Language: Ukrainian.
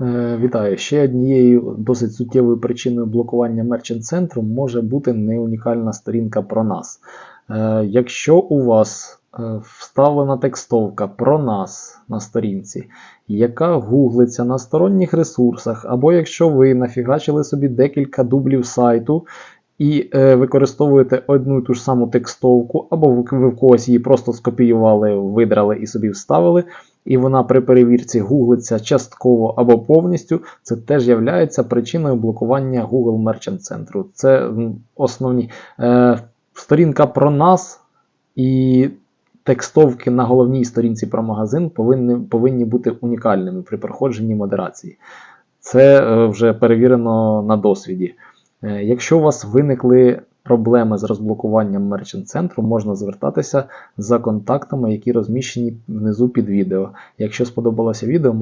Е, Вітаю. Ще однією досить суттєвою причиною блокування мерчант центру може бути неунікальна сторінка про нас. Е, Якщо у вас е, вставлена текстовка про нас на сторінці, яка гуглиться на сторонніх ресурсах, або якщо ви нафігачили собі декілька дублів сайту і е, використовуєте одну і ту ж саму текстовку, або ви в когось її просто скопіювали, видрали і собі вставили, і вона при перевірці гуглиться частково або повністю, це теж є причиною блокування Google Merchant Центру. Це основні е, сторінка про нас і текстовки на головній сторінці про магазин повинні, повинні бути унікальними при проходженні модерації. Це е, вже перевірено на досвіді. Е, Якщо у вас виникли проблеми з розблокуванням Merchant центру, можна звертатися за контактами, які розміщені внизу під відео. Якщо сподобалося відео, можна